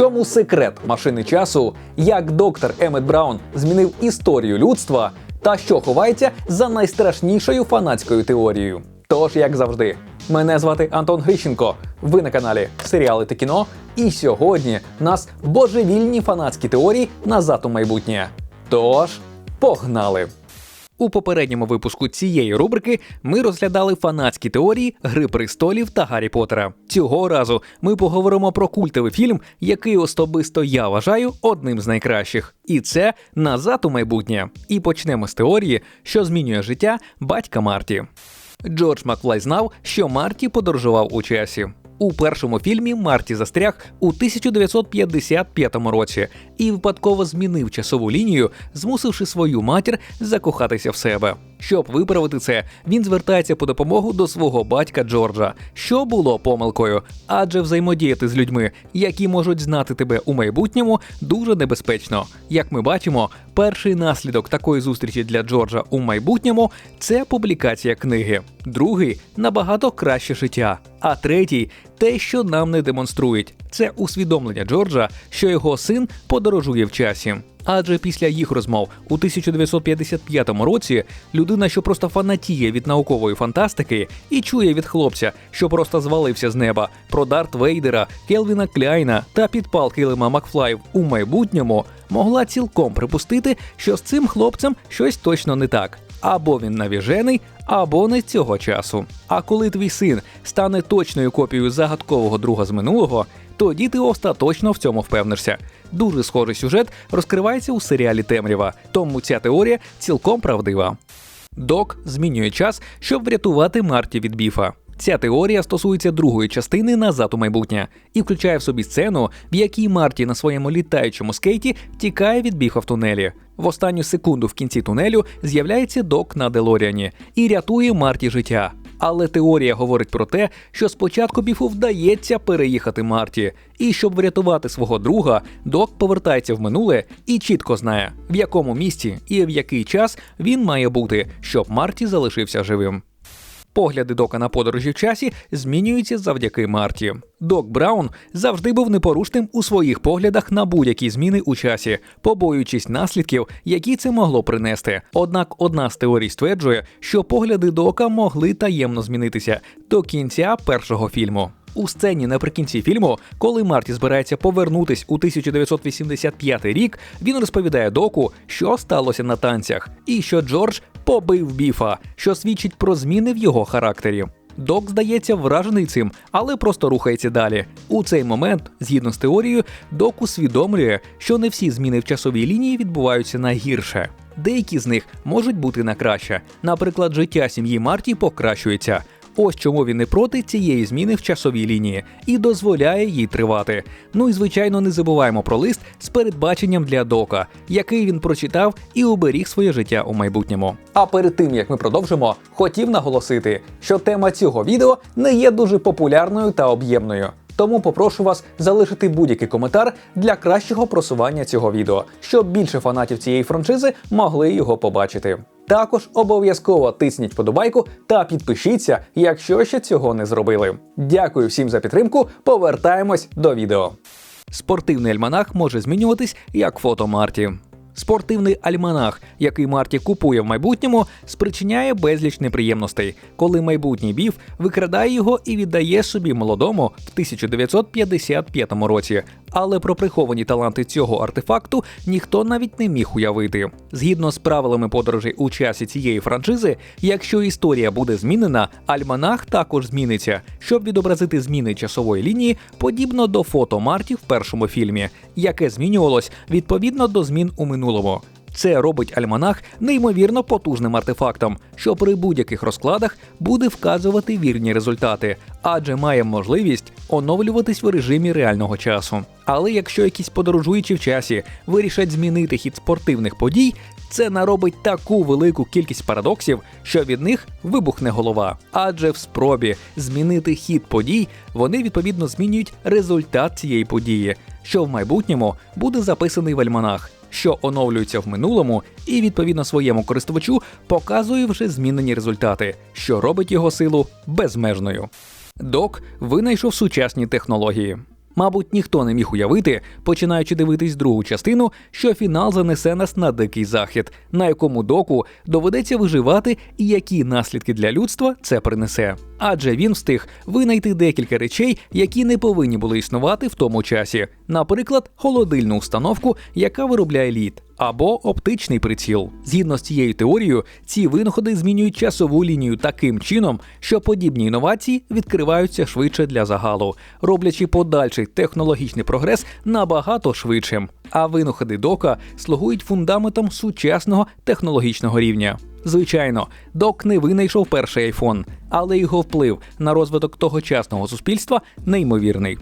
чому секрет машини часу, як доктор Емет Браун змінив історію людства, та що ховається за найстрашнішою фанатською теорією. Тож, як завжди, мене звати Антон Грищенко. Ви на каналі Серіали та кіно. І сьогодні нас божевільні фанатські теорії назад у майбутнє. Тож, погнали! У попередньому випуску цієї рубрики ми розглядали фанатські теорії Гри престолів та Гаррі Поттера. Цього разу ми поговоримо про культовий фільм, який особисто я вважаю одним з найкращих. І це назад у майбутнє. І почнемо з теорії, що змінює життя батька Марті. Джордж Макфлай знав, що Марті подорожував у часі. У першому фільмі Марті застряг у 1955 році і випадково змінив часову лінію, змусивши свою матір закохатися в себе. Щоб виправити це, він звертається по допомогу до свого батька Джорджа, що було помилкою, адже взаємодіяти з людьми, які можуть знати тебе у майбутньому, дуже небезпечно. Як ми бачимо, перший наслідок такої зустрічі для Джорджа у майбутньому це публікація книги, другий набагато краще життя. А третій те, що нам не демонструють, це усвідомлення Джорджа, що його син подорожує в часі. Адже після їх розмов у 1955 році людина, що просто фанатіє від наукової фантастики і чує від хлопця, що просто звалився з неба про Дарт Вейдера, Келвіна Кляйна та підпал Килима Макфлаїв у майбутньому, могла цілком припустити, що з цим хлопцем щось точно не так. Або він навіжений, або не цього часу. А коли твій син стане точною копією загадкового друга з минулого, тоді ти остаточно в цьому впевнишся. Дуже схожий сюжет розкривається у серіалі Темрява, тому ця теорія цілком правдива. Док змінює час, щоб врятувати Марті від біфа. Ця теорія стосується другої частини назад у майбутнє і включає в собі сцену, в якій Марті на своєму літаючому скейті тікає від біфа в тунелі. В останню секунду в кінці тунелю з'являється док на Делоріані і рятує Марті життя. Але теорія говорить про те, що спочатку біфу вдається переїхати Марті, і щоб врятувати свого друга, док повертається в минуле і чітко знає, в якому місці і в який час він має бути, щоб Марті залишився живим. Погляди Дока на подорожі в часі змінюються завдяки Марті. Док Браун завжди був непорушним у своїх поглядах на будь-які зміни у часі, побоюючись наслідків, які це могло принести. Однак одна з теорій стверджує, що погляди Дока могли таємно змінитися до кінця першого фільму. У сцені наприкінці фільму, коли Марті збирається повернутись у 1985 рік, він розповідає доку, що сталося на танцях, і що Джордж побив біфа, що свідчить про зміни в його характері. Док здається вражений цим, але просто рухається далі. У цей момент, згідно з теорією, док усвідомлює, що не всі зміни в часовій лінії відбуваються на гірше. Деякі з них можуть бути на краще. Наприклад, життя сім'ї Марті покращується. Ось чому він не проти цієї зміни в часовій лінії і дозволяє їй тривати. Ну і звичайно, не забуваємо про лист з передбаченням для дока, який він прочитав і уберіг своє життя у майбутньому. А перед тим як ми продовжимо, хотів наголосити, що тема цього відео не є дуже популярною та об'ємною. Тому попрошу вас залишити будь-який коментар для кращого просування цього відео, щоб більше фанатів цієї франшизи могли його побачити. Також обов'язково тисніть подобайку та підпишіться, якщо ще цього не зробили. Дякую всім за підтримку. Повертаємось до відео. Спортивний альманах може змінюватись як фото Марті. Спортивний альманах, який Марті купує в майбутньому, спричиняє безліч неприємностей, коли майбутній біф викрадає його і віддає собі молодому в 1955 році. Але про приховані таланти цього артефакту ніхто навіть не міг уявити. Згідно з правилами подорожей у часі цієї франшизи, якщо історія буде змінена, альманах також зміниться, щоб відобразити зміни часової лінії, подібно до фото Марті в першому фільмі, яке змінювалось відповідно до змін у минулому. Це робить альманах неймовірно потужним артефактом, що при будь-яких розкладах буде вказувати вірні результати, адже має можливість оновлюватись в режимі реального часу. Але якщо якісь подорожуючі в часі вирішать змінити хід спортивних подій, це наробить таку велику кількість парадоксів, що від них вибухне голова. Адже в спробі змінити хід подій вони відповідно змінюють результат цієї події, що в майбутньому буде записаний в альманах що оновлюється в минулому, і відповідно своєму користувачу показує вже змінені результати, що робить його силу безмежною. Док винайшов сучасні технології. Мабуть, ніхто не міг уявити, починаючи дивитись другу частину, що фінал занесе нас на дикий захід, на якому доку доведеться виживати і які наслідки для людства це принесе. Адже він встиг винайти декілька речей, які не повинні були існувати в тому часі, наприклад, холодильну установку, яка виробляє лід. Або оптичний приціл. Згідно з цією теорією, ці винаходи змінюють часову лінію таким чином, що подібні інновації відкриваються швидше для загалу, роблячи подальший технологічний прогрес набагато швидшим. А винаходи дока слугують фундаментом сучасного технологічного рівня. Звичайно, док не винайшов перший айфон, але його вплив на розвиток тогочасного суспільства неймовірний.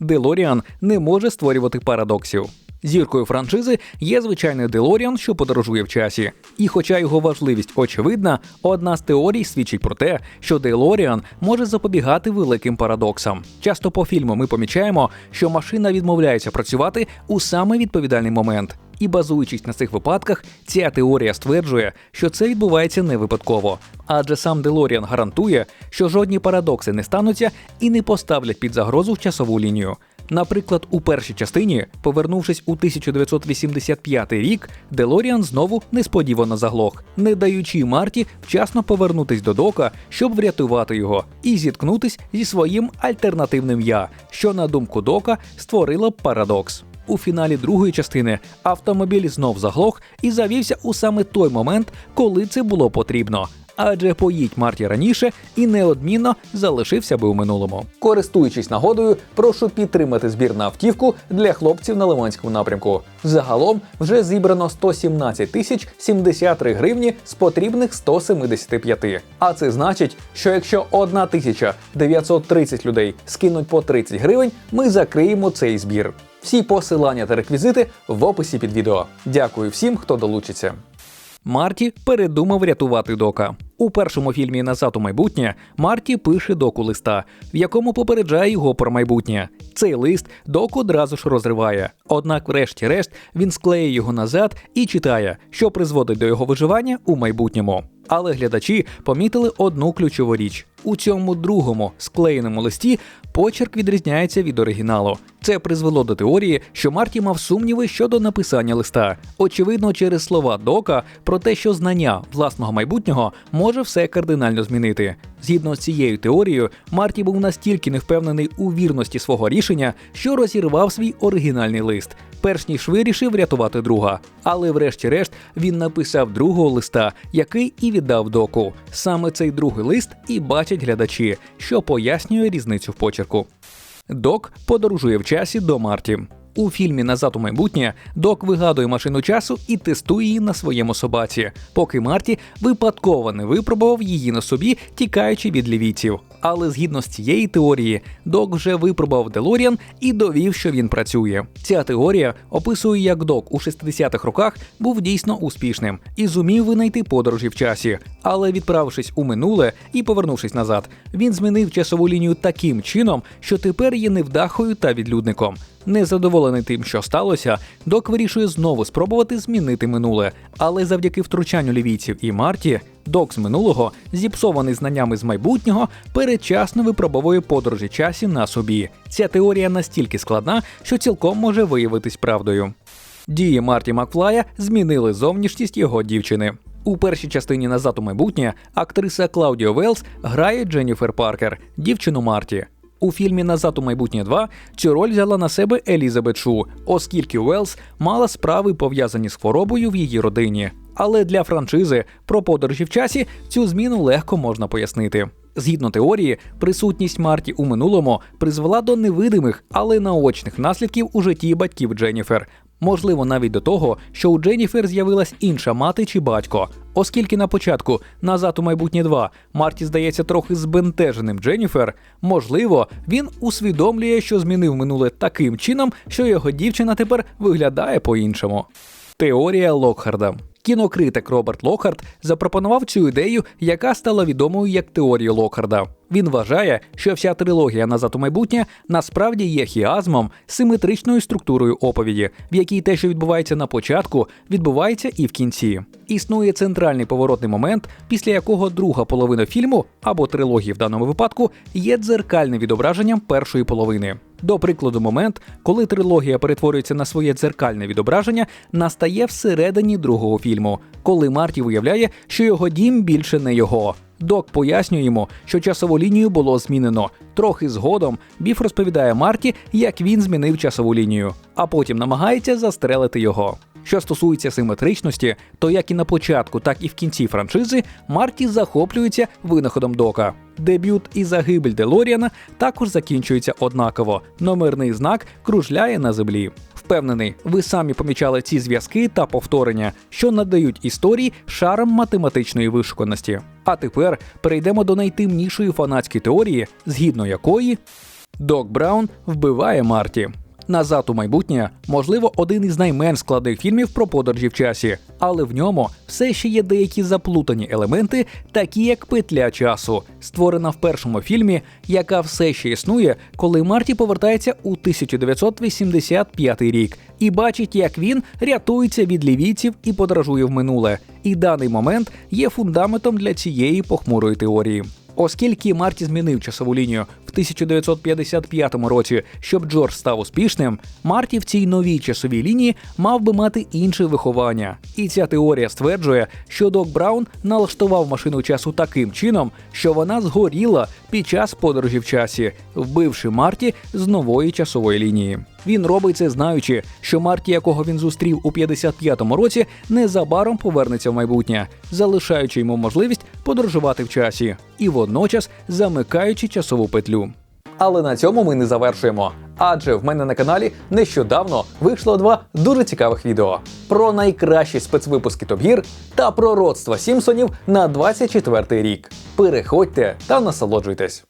Делоріан не може створювати парадоксів. Зіркою франшизи є звичайний Делоріан, що подорожує в часі. І хоча його важливість очевидна, одна з теорій свідчить про те, що Делоріан може запобігати великим парадоксам. Часто по фільму ми помічаємо, що машина відмовляється працювати у саме відповідальний момент. І базуючись на цих випадках, ця теорія стверджує, що це відбувається не випадково. Адже сам Делоріан гарантує, що жодні парадокси не стануться і не поставлять під загрозу в часову лінію. Наприклад, у першій частині, повернувшись у 1985 рік, Делоріан знову несподівано заглох, не даючи Марті вчасно повернутись до дока, щоб врятувати його, і зіткнутись зі своїм альтернативним я, що на думку дока створило парадокс. У фіналі другої частини автомобіль знов заглох і завівся у саме той момент, коли це було потрібно. Адже поїдь Марті раніше і неодмінно залишився би у минулому. Користуючись нагодою, прошу підтримати збір на автівку для хлопців на Лиманському напрямку. Загалом вже зібрано 117 тисяч 73 гривні з потрібних 175. А це значить, що якщо 1930 людей скинуть по 30 гривень, ми закриємо цей збір. Всі посилання та реквізити в описі під відео. Дякую всім, хто долучиться. Марті передумав рятувати дока. У першому фільмі Назад у майбутнє Марті пише доку листа, в якому попереджає його про майбутнє. Цей лист док одразу ж розриває. Однак, врешті-решт, він склеє його назад і читає, що призводить до його виживання у майбутньому. Але глядачі помітили одну ключову річ: у цьому другому склеєному листі почерк відрізняється від оригіналу. Це призвело до теорії, що Марті мав сумніви щодо написання листа. Очевидно, через слова Дока про те, що знання власного майбутнього може все кардинально змінити. Згідно з цією теорією, Марті був настільки невпевнений у вірності свого рішення, що розірвав свій оригінальний лист, перш ніж вирішив врятувати друга. Але, врешті-решт, він написав другого листа, який і віддав доку. Саме цей другий лист і бачать глядачі, що пояснює різницю в почерку. Док подорожує в часі до Марті. У фільмі Назад у майбутнє Док вигадує машину часу і тестує її на своєму собаці, поки Марті випадково не випробував її на собі, тікаючи від лівійців. Але згідно з цієї теорії, Док вже випробував Делоріан і довів, що він працює. Ця теорія описує, як Док у 60-х роках був дійсно успішним і зумів винайти подорожі в часі. Але відправившись у минуле і повернувшись назад, він змінив часову лінію таким чином, що тепер є невдахою та відлюдником. Незадоволений тим, що сталося, док вирішує знову спробувати змінити минуле. Але завдяки втручанню лівійців і Марті, док з минулого, зіпсований знаннями з майбутнього, передчасно випробовує подорожі часі на собі. Ця теорія настільки складна, що цілком може виявитись правдою. Дії Марті Макфлая змінили зовнішність його дівчини. У першій частині назад у майбутнє актриса Клаудіо Велс грає Дженніфер Паркер, дівчину Марті. У фільмі Назад у майбутнє 2 цю роль взяла на себе Елізабет Шу, оскільки Уелс мала справи пов'язані з хворобою в її родині. Але для франшизи про подорожі в часі цю зміну легко можна пояснити. Згідно теорії, присутність Марті у минулому призвела до невидимих, але наочних наслідків у житті батьків Дженніфер. Можливо, навіть до того, що у Дженніфер з'явилась інша мати чи батько, оскільки на початку назад у майбутнє 2 Марті здається трохи збентеженим Дженніфер. Можливо, він усвідомлює, що змінив минуле таким чином, що його дівчина тепер виглядає по-іншому. Теорія Локхарда. Кінокритик Роберт Локхард запропонував цю ідею, яка стала відомою як теорія Локхарда. Він вважає, що вся трилогія назад у майбутнє насправді є хіазмом, симетричною структурою оповіді, в якій те, що відбувається на початку, відбувається і в кінці. Існує центральний поворотний момент, після якого друга половина фільму або трилогії в даному випадку є дзеркальним відображенням першої половини. До прикладу, момент, коли трилогія перетворюється на своє дзеркальне відображення, настає всередині другого фільму, коли Марті виявляє, що його дім більше не його. Док пояснює йому, що часову лінію було змінено. Трохи згодом Біф розповідає Марті, як він змінив часову лінію, а потім намагається застрелити його. Що стосується симетричності, то як і на початку, так і в кінці франшизи Марті захоплюється винаходом Дока. Дебют і загибель Делоріана також закінчується однаково. Номерний знак кружляє на землі. Впевнений, ви самі помічали ці зв'язки та повторення, що надають історії шаром математичної вишуканості. А тепер перейдемо до найтемнішої фанатської теорії, згідно якої Док Браун вбиває Марті. Назад у майбутнє, можливо, один із найменш складних фільмів про подорожі в часі, але в ньому все ще є деякі заплутані елементи, такі як петля часу, створена в першому фільмі, яка все ще існує, коли Марті повертається у 1985 рік і бачить, як він рятується від лівійців і подорожує в минуле. І даний момент є фундаментом для цієї похмурої теорії. Оскільки Марті змінив часову лінію 1955 році, щоб Джордж став успішним, Марті в цій новій часовій лінії мав би мати інше виховання. І ця теорія стверджує, що Док Браун налаштував машину часу таким чином, що вона згоріла під час подорожі в часі, вбивши Марті з нової часової лінії. Він робить це, знаючи, що Марті, якого він зустрів у 55-му році, незабаром повернеться в майбутнє, залишаючи йому можливість подорожувати в часі і водночас замикаючи часову петлю. Але на цьому ми не завершуємо. Адже в мене на каналі нещодавно вийшло два дуже цікавих відео про найкращі спецвипуски Top Gear та про родство Сімпсонів на 24 рік. Переходьте та насолоджуйтесь.